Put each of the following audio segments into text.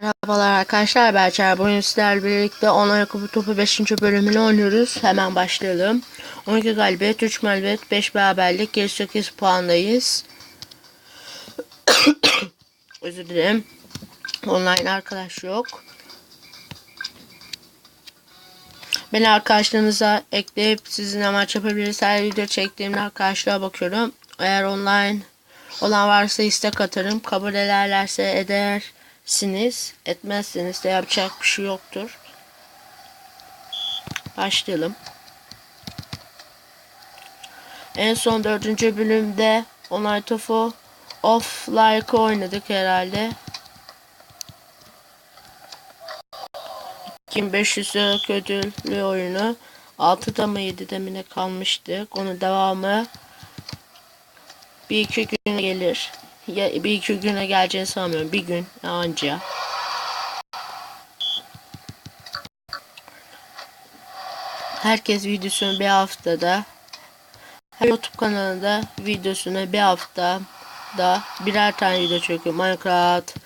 Merhabalar arkadaşlar Berçer. Bugün sizlerle birlikte Online Kupu Topu 5. bölümünü oynuyoruz. Hemen başlayalım. 12 galibiyet, 3 mağlubiyet, 5 beraberlik, 28 puandayız. Özür dilerim. Online arkadaş yok. Beni arkadaşlarınıza ekleyip sizinle maç yapabiliriz. Her video çektiğimde arkadaşlığa bakıyorum. Eğer online olan varsa istek atarım. Kabul ederlerse edersiniz. Etmezseniz de yapacak bir şey yoktur. Başlayalım. En son dördüncü bölümde Online Tofu Off Like oynadık herhalde. 2500 liralık ödüllü oyunu 6'da mı 7'de mi ne kalmıştık. Onun devamı bir iki güne gelir. Ya bir iki güne geleceğini sanmıyorum. Bir gün anca. Herkes videosunu bir haftada her YouTube kanalında videosunu bir haftada birer tane video çekiyor. Minecraft,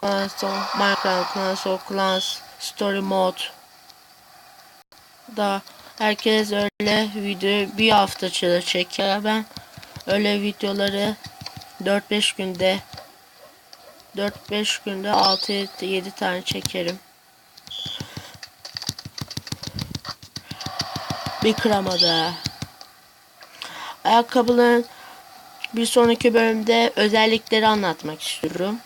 Clans Minecraft, Clans Clans, Story Mode da herkes öyle video bir hafta çeker. Ben öyle videoları 4-5 günde 4-5 günde 6-7 tane çekerim. Bir kıramada. Ayakkabıların bir sonraki bölümde özellikleri anlatmak istiyorum.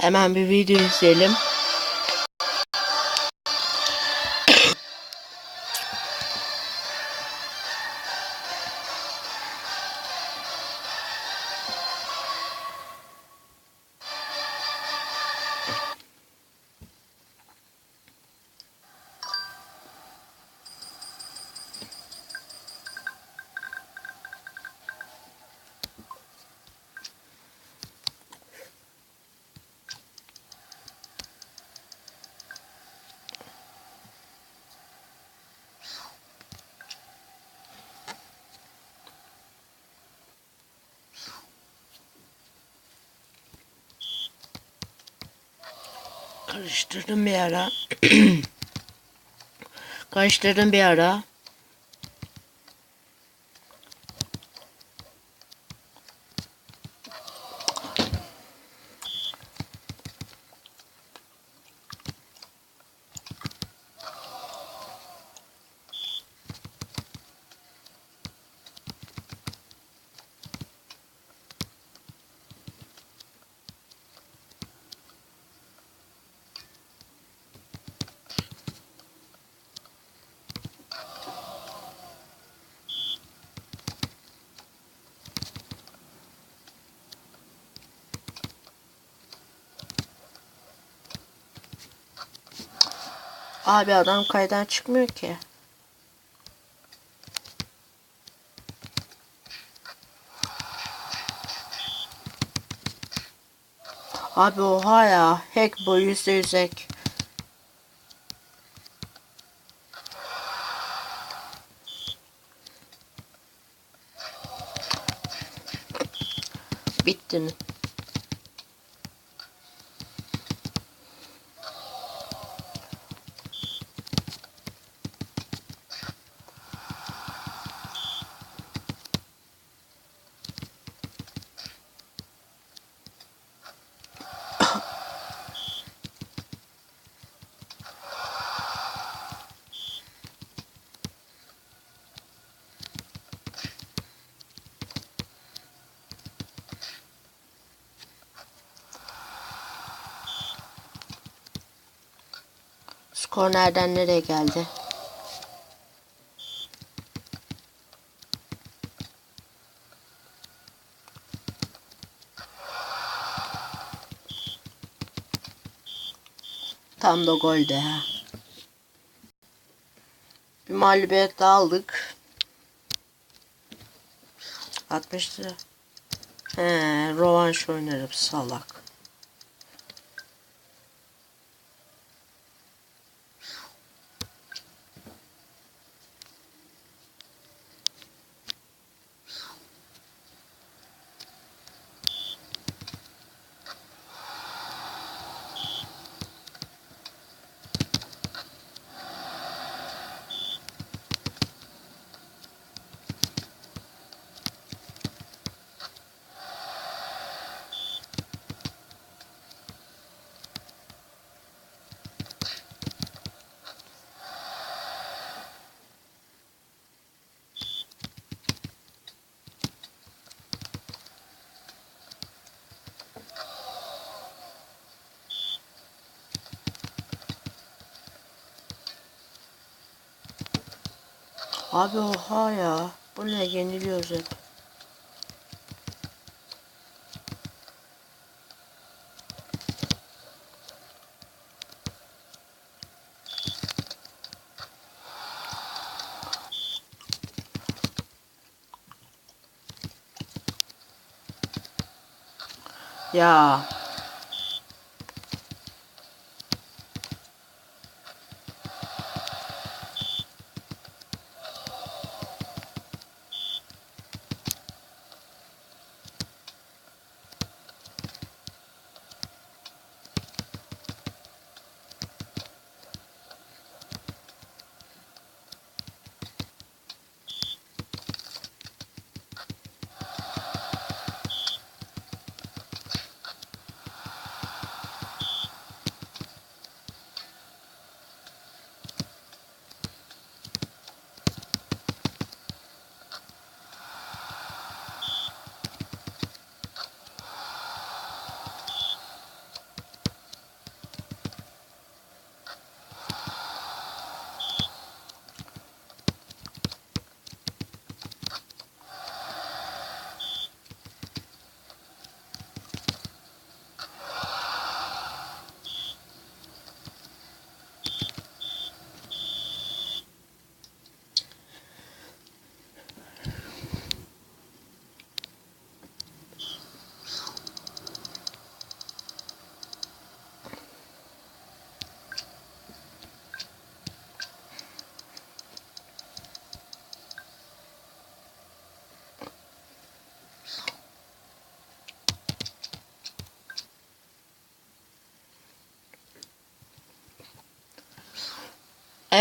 Hemen bir video izleyelim. Karıştırdım bir ara. Karıştırdım bir ara. Abi adam kaydan çıkmıyor ki. Abi oha ya. Hack bu yüzde yüz hack. Kornerden nereye geldi? Tam da golde ha. Bir mağlubiyet daha aldık. 60 lira. He, rovanş oynarım salak. Abi oha ya. Bu ne yeniliyoruz hep. Ya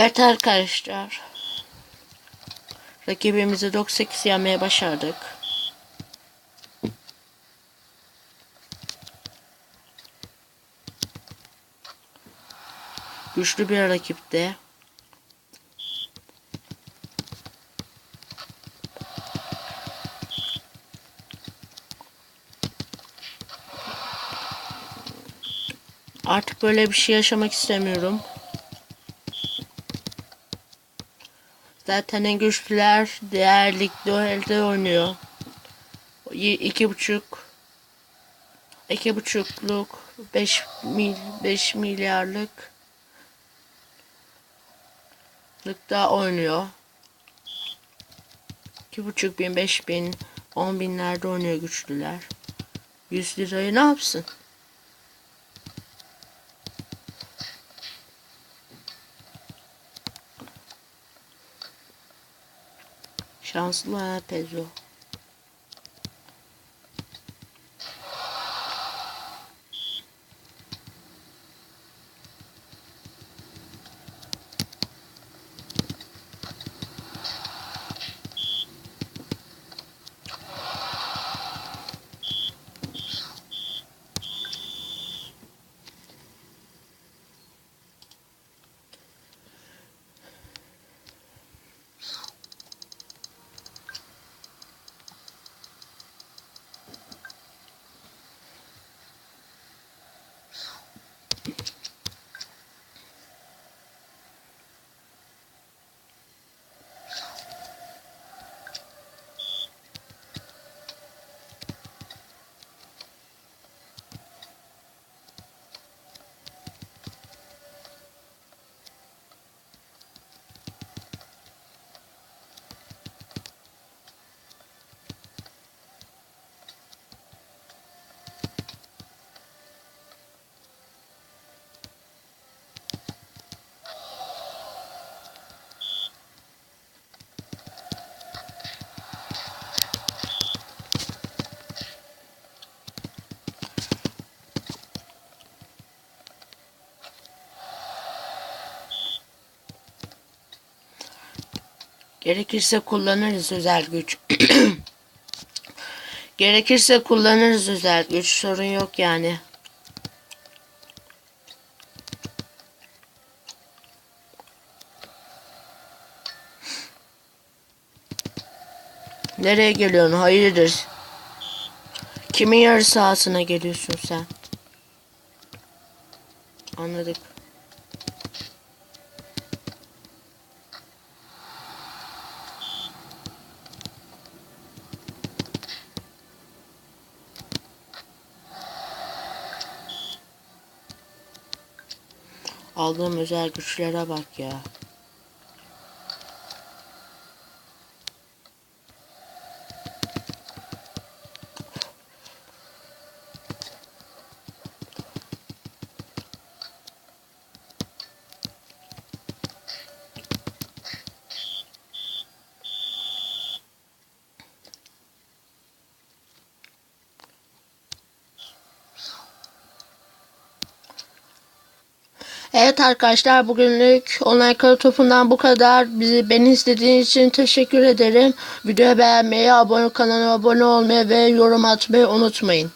Evet arkadaşlar. Rakibimizi 98 yenmeye başardık. Güçlü bir rakipti. Artık böyle bir şey yaşamak istemiyorum. Zaten en güçlüler diğer ligde oynuyor. Y- iki buçuk iki buçukluk 5 mil 5 milyarlık lıkta oynuyor. İki buçuk bin, beş bin, on binlerde oynuyor güçlüler. 100 lirayı ne yapsın? Şanslı ha Gerekirse kullanırız özel güç. Gerekirse kullanırız özel güç. Sorun yok yani. Nereye geliyorsun? Hayırdır? Kimin yarı sahasına geliyorsun sen? Anladık. Aldığım özel güçlere bak ya. Evet arkadaşlar bugünlük online kara topundan bu kadar. Bizi beni izlediğiniz için teşekkür ederim. Videoyu beğenmeyi, abone kanala abone olmayı ve yorum atmayı unutmayın.